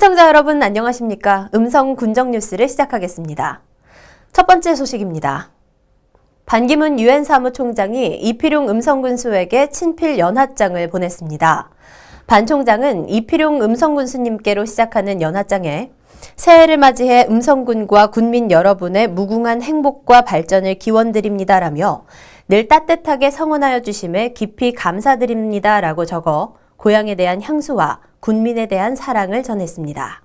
시청자 여러분 안녕하십니까? 음성 군정 뉴스를 시작하겠습니다. 첫 번째 소식입니다. 반기문 유엔 사무총장이 이필용 음성군수에게 친필 연하장을 보냈습니다. 반 총장은 이필용 음성군수님께로 시작하는 연하장에 새해를 맞이해 음성군과 군민 여러분의 무궁한 행복과 발전을 기원드립니다라며 늘 따뜻하게 성원하여 주심에 깊이 감사드립니다라고 적어 고향에 대한 향수와 군민에 대한 사랑을 전했습니다.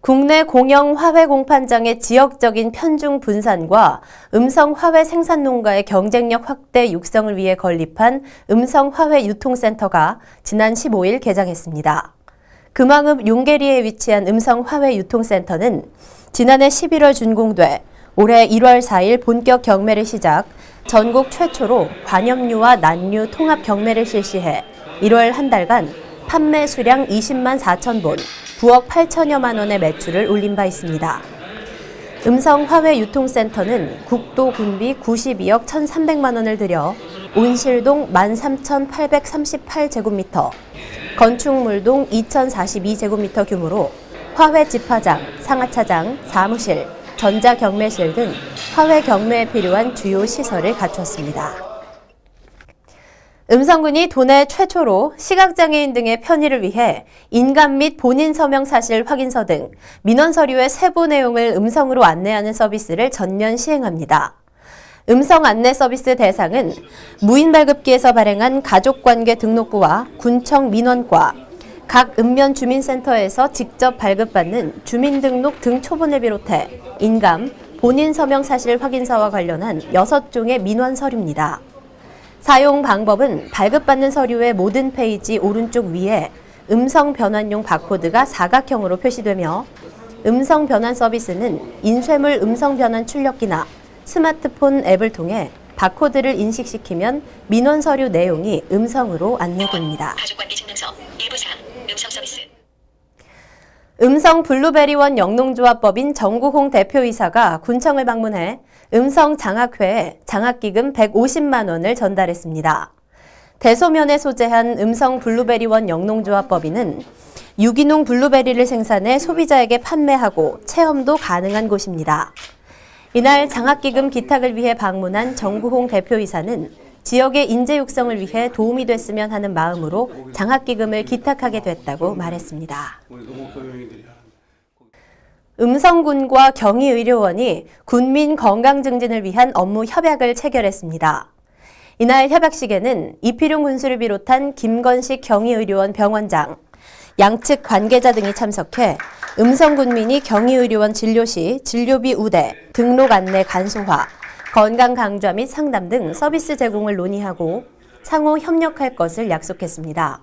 국내 공영 화훼 공판장의 지역적인 편중 분산과 음성 화훼 생산 농가의 경쟁력 확대 육성을 위해 건립한 음성 화훼 유통센터가 지난 15일 개장했습니다. 금왕읍 용계리에 위치한 음성 화훼 유통센터는 지난해 11월 준공돼 올해 1월 4일 본격 경매를 시작 전국 최초로 관염류와 난류 통합 경매를 실시해 1월 한 달간 판매 수량 20만 4천 본, 9억 8천여만 원의 매출을 올린 바 있습니다. 음성 화훼 유통센터는 국도 군비 92억 1,300만 원을 들여 온실동 13,838제곱미터, 건축물동 2,042제곱미터 규모로 화훼 집화장, 상하차장, 사무실, 전자경매실 등 화훼 경매에 필요한 주요 시설을 갖췄습니다. 음성군이 도내 최초로 시각장애인 등의 편의를 위해 인감 및 본인 서명 사실 확인서 등 민원 서류의 세부 내용을 음성으로 안내하는 서비스를 전면 시행합니다. 음성 안내 서비스 대상은 무인 발급기에서 발행한 가족관계 등록부와 군청 민원과 각 읍면 주민센터에서 직접 발급받는 주민등록 등 초본을 비롯해 인감, 본인 서명 사실 확인서와 관련한 6종의 민원 서류입니다. 사용 방법은 발급받는 서류의 모든 페이지 오른쪽 위에 음성 변환용 바코드가 사각형으로 표시되며 음성 변환 서비스는 인쇄물 음성 변환 출력기나 스마트폰 앱을 통해 바코드를 인식시키면 민원 서류 내용이 음성으로 안내됩니다. 음성 블루베리원 영농조합법인 정구홍 대표이사가 군청을 방문해 음성 장학회에 장학기금 150만 원을 전달했습니다. 대소면에 소재한 음성 블루베리원 영농조합법인은 유기농 블루베리를 생산해 소비자에게 판매하고 체험도 가능한 곳입니다. 이날 장학기금 기탁을 위해 방문한 정구홍 대표이사는 지역의 인재 육성을 위해 도움이 됐으면 하는 마음으로 장학기금을 기탁하게 됐다고 말했습니다. 음성군과 경희의료원이 군민 건강 증진을 위한 업무 협약을 체결했습니다. 이날 협약식에는 이필용 군수를 비롯한 김건식 경희의료원 병원장, 양측 관계자 등이 참석해 음성군민이 경희의료원 진료 시 진료비 우대, 등록 안내 간소화, 건강 강좌 및 상담 등 서비스 제공을 논의하고 상호 협력할 것을 약속했습니다.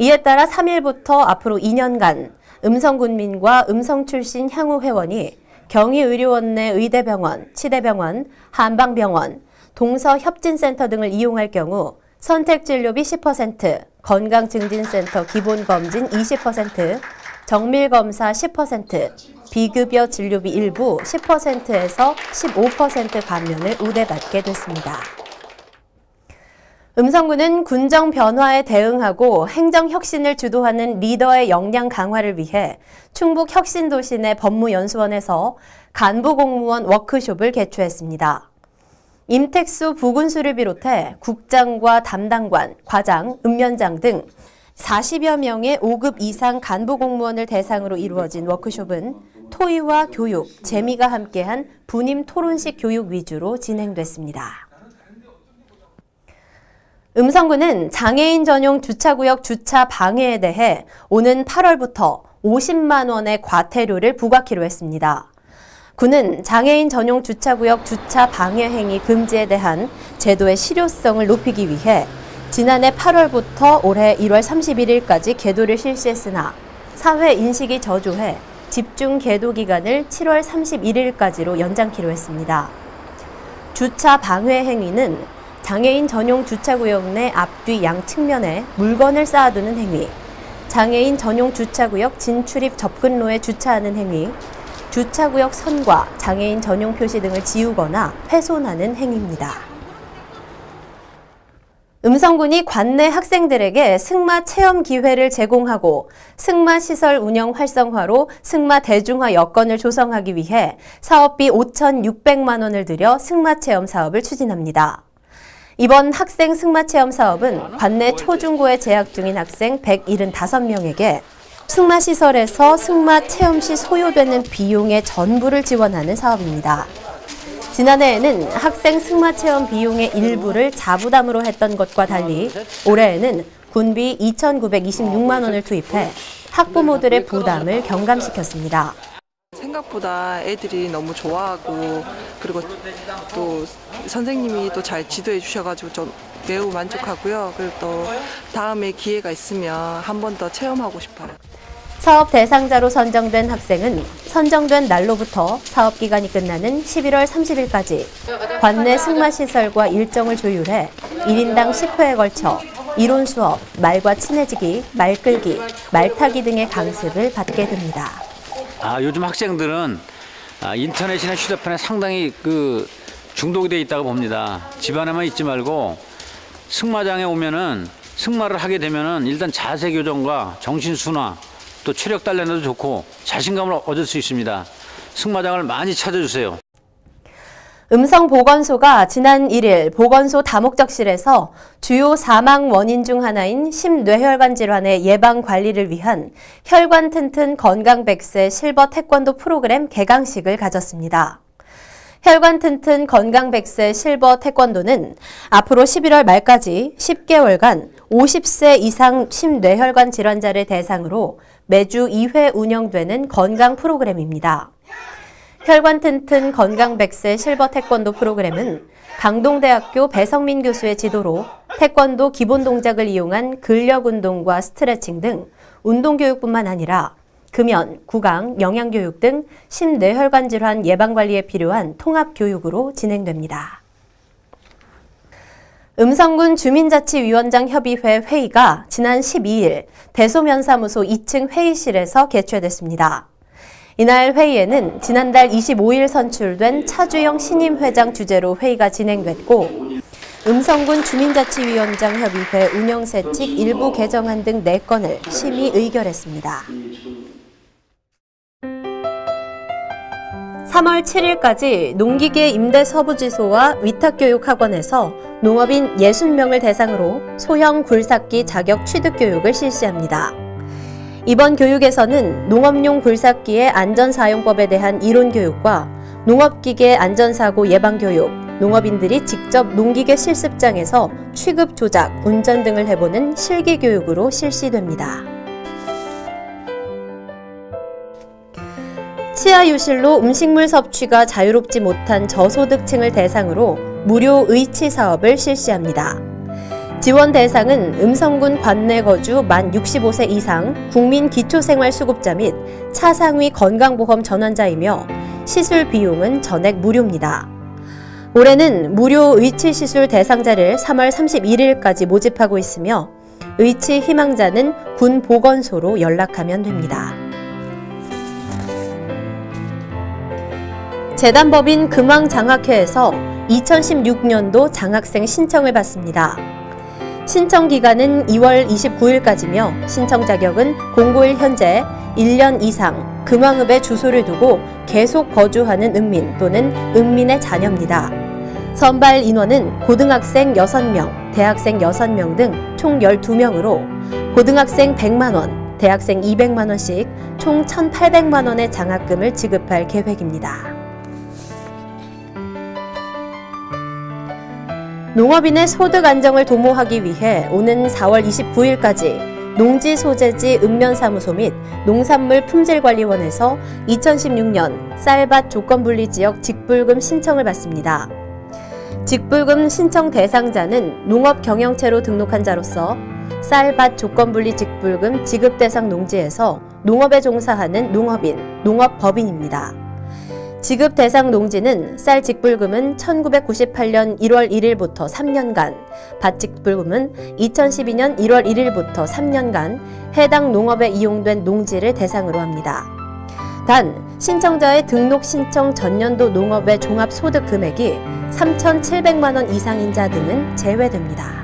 이에 따라 3일부터 앞으로 2년간 음성군민과 음성 출신 향후 회원이 경희의료원 내 의대병원, 치대병원, 한방병원, 동서협진센터 등을 이용할 경우 선택진료비 10%, 건강증진센터 기본검진 20%, 정밀검사 10%, 비급여 진료비 일부 10%에서 15% 감면을 우대받게 됐습니다. 음성군은 군정 변화에 대응하고 행정 혁신을 주도하는 리더의 역량 강화를 위해 충북 혁신도시 내 법무연수원에서 간부 공무원 워크숍을 개최했습니다. 임택수 부군수를 비롯해 국장과 담당관, 과장, 읍면장 등 40여 명의 5급 이상 간부 공무원을 대상으로 이루어진 워크숍은 토의와 교육, 재미가 함께한 분임 토론식 교육 위주로 진행됐습니다. 음성군은 장애인 전용 주차구역 주차 방해에 대해 오는 8월부터 50만 원의 과태료를 부과키로 했습니다. 군은 장애인 전용 주차구역 주차 방해 행위 금지에 대한 제도의 실효성을 높이기 위해 지난해 8월부터 올해 1월 31일까지 계도를 실시했으나 사회 인식이 저조해 집중 계도 기간을 7월 31일까지로 연장키로 했습니다. 주차 방해 행위는 장애인 전용 주차구역 내 앞뒤 양 측면에 물건을 쌓아두는 행위, 장애인 전용 주차구역 진출입 접근로에 주차하는 행위, 주차구역 선과 장애인 전용 표시 등을 지우거나 훼손하는 행위입니다. 음성군이 관내 학생들에게 승마 체험 기회를 제공하고 승마 시설 운영 활성화로 승마 대중화 여건을 조성하기 위해 사업비 5,600만 원을 들여 승마 체험 사업을 추진합니다. 이번 학생 승마 체험 사업은 관내 초중고에 재학 중인 학생 175명에게 승마 시설에서 승마 체험 시 소요되는 비용의 전부를 지원하는 사업입니다. 지난해에는 학생 승마 체험 비용의 일부를 자부담으로 했던 것과 달리 올해에는 군비 2,926만 원을 투입해 학부모들의 부담을 경감시켰습니다. 생각보다 애들이 너무 좋아하고 그리고 또 선생님이 또 잘 지도해 주셔가지고 좀 매우 만족하고요. 그리고 또 다음에 기회가 있으면 한 번 더 체험하고 싶어요. 사업 대상자로 선정된 학생은 선정된 날로부터 사업 기간이 끝나는 11월 30일까지 관내 승마 시설과 일정을 조율해 1인당 10회에 걸쳐 이론 수업, 말과 친해지기, 말 끌기, 말 타기 등의 강습을 받게 됩니다. 아, 요즘 학생들은 아, 인터넷이나 휴대폰에 상당히 그 중독이 돼 있다고 봅니다. 집안에만 있지 말고 승마장에 오면은 승마를 하게 되면은 일단 자세 교정과 정신 순화 또 체력 단련에도 좋고 자신감을 얻을 수 있습니다. 승마장을 많이 찾아주세요. 음성보건소가 지난 1일 보건소 다목적실에서 주요 사망 원인 중 하나인 심뇌혈관 질환의 예방 관리를 위한 혈관 튼튼 건강 100세 실버 태권도 프로그램 개강식을 가졌습니다. 혈관 튼튼 건강 100세 실버 태권도는 앞으로 11월 말까지 10개월간 50세 이상 심뇌혈관 질환자를 대상으로 매주 2회 운영되는 건강 프로그램입니다. 혈관 튼튼 건강 100세 실버 태권도 프로그램은 강동대학교 배성민 교수의 지도로 태권도 기본 동작을 이용한 근력 운동과 스트레칭 등 운동 교육뿐만 아니라 금연, 구강, 영양 교육 등 심뇌혈관 질환 예방 관리에 필요한 통합 교육으로 진행됩니다. 음성군 주민자치위원장 협의회 회의가 지난 12일 대소면사무소 2층 회의실에서 개최됐습니다. 이날 회의에는 지난달 25일 선출된 차주영 신임 회장 주재로 회의가 진행됐고 음성군 주민자치위원장 협의회 운영세칙 일부 개정안 등 4건을 심의 의결했습니다. 3월 7일까지 농기계 임대 서부지소와 위탁교육학원에서 농업인 60명을 대상으로 소형 굴삭기 자격 취득 교육을 실시합니다. 이번 교육에서는 농업용 굴삭기의 안전사용법에 대한 이론 교육과 농업기계 안전사고 예방 교육, 농업인들이 직접 농기계 실습장에서 취급 조작, 운전 등을 해보는 실기 교육으로 실시됩니다. 치아 유실로 음식물 섭취가 자유롭지 못한 저소득층을 대상으로 무료 의치 사업을 실시합니다. 지원 대상은 음성군 관내 거주 만 65세 이상 국민 기초생활수급자 및 차상위 건강보험 전환자이며 시술 비용은 전액 무료입니다. 올해는 무료 의치 시술 대상자를 3월 31일까지 모집하고 있으며 의치 희망자는 군 보건소로 연락하면 됩니다. 재단법인 금왕장학회에서 2016년도 장학생 신청을 받습니다. 신청 기간은 2월 29일까지며 신청 자격은 공고일 현재 1년 이상 금왕읍에 주소를 두고 계속 거주하는 은민 또는 은민의 자녀입니다. 선발 인원은 고등학생 6명, 대학생 6명 등 총 12명으로 고등학생 100만원, 대학생 200만원씩 총 1,800만원의 장학금을 지급할 계획입니다. 농업인의 소득 안정을 도모하기 위해 오는 4월 29일까지 농지 소재지 읍면사무소 및 농산물 품질관리원에서 2016년 쌀밭 조건분리 지역 직불금 신청을 받습니다. 직불금 신청 대상자는 농업 경영체로 등록한 자로서 쌀밭 조건분리 직불금 지급 대상 농지에서 농업에 종사하는 농업인, 농업법인입니다. 지급 대상 농지는 쌀 직불금은 1998년 1월 1일부터 3년간, 밭 직불금은 2012년 1월 1일부터 3년간 해당 농업에 이용된 농지를 대상으로 합니다. 단, 신청자의 등록 신청 전년도 농업의 종합 소득 금액이 3,700만 원 이상인 자 등은 제외됩니다.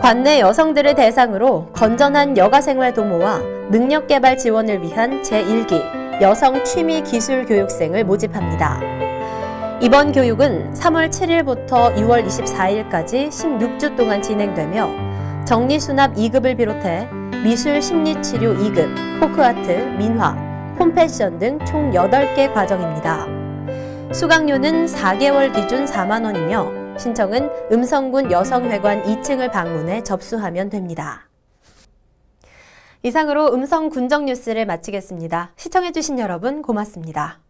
관내 여성들을 대상으로 건전한 여가 생활 도모와 능력 개발 지원을 위한 제1기 여성 취미 기술 교육생을 모집합니다. 이번 교육은 3월 7일부터 6월 24일까지 16주 동안 진행되며 정리수납 2급을 비롯해 미술 심리치료 2급, 포크아트, 민화, 홈패션 등 총 8개 과정입니다. 수강료는 4개월 기준 4만 원이며 신청은 음성군 여성회관 2층을 방문해 접수하면 됩니다. 이상으로 음성 군정 뉴스를 마치겠습니다. 시청해주신 여러분 고맙습니다.